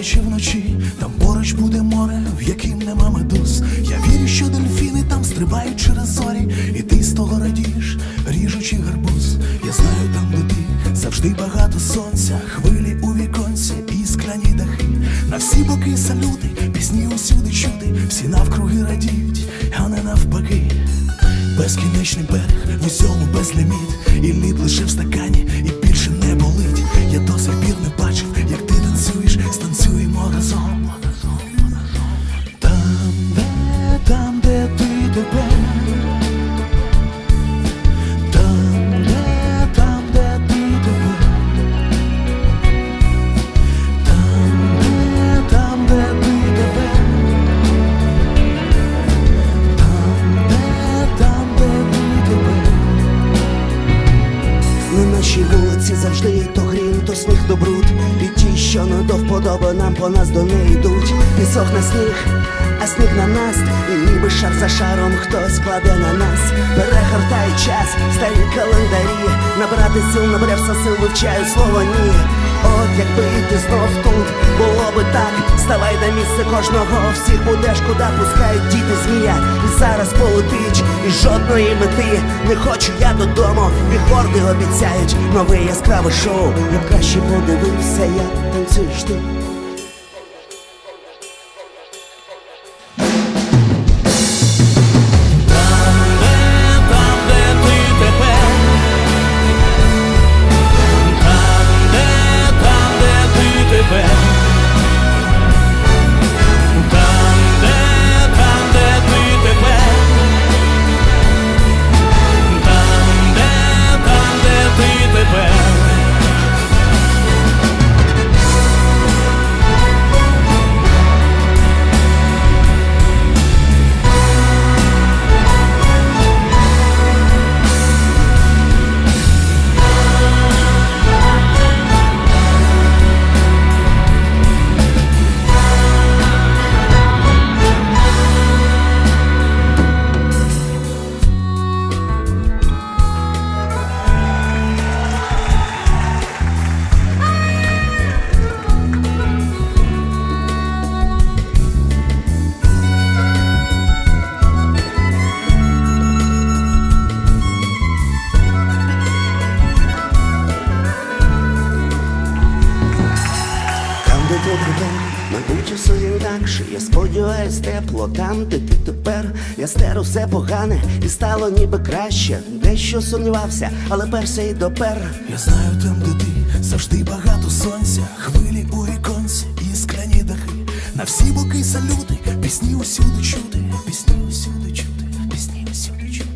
вдень чи вночі, там поруч буде море, в яким нема медуз. Я вірю, що дельфіни там стрибають через зорі, і ти з того радієш, ріжучи гарбуз. Я знаю там, де ти завжди багато сонця, хвилі у віконці і скляні дахи. На всі боки салюти, пісні усюди чути, всі навкруги радіють, а не навпаки. Безкінечний берег, в усьому безліміт, і лід лише в стакані, і більше не болить. Я до сих пір не бачив, до нам по нас до неї йдуть. Пісок на сніг, а сніг на нас І ніби шар за шаром хтось кладе на нас. Перегортає час, старі календарі. Набрати сил, набрався сил, вивчаю слово ні От якби ти знов тут, було би так. Ставай на місце кожного, всіх будеш куди пускають діти змія. І зараз полетить, і жодної мети. Не хочу я додому, бігборди обіцяють. Нове яскраве шоу, я б краще подивився, як танцюєш ти де тепер, мабуть, усе інакше. Я сподіваюсь, тепло там, де ти тепер. Я стеру все погане і стало ніби краще. Дещо сумнівався, але перся і допер. Я знаю там, де ти. Завжди багато сонця, хвилі у віконці і скляні дахи. На всі боки салюти, пісні усюди чути, пісні усюди чути, пісні усюди чути.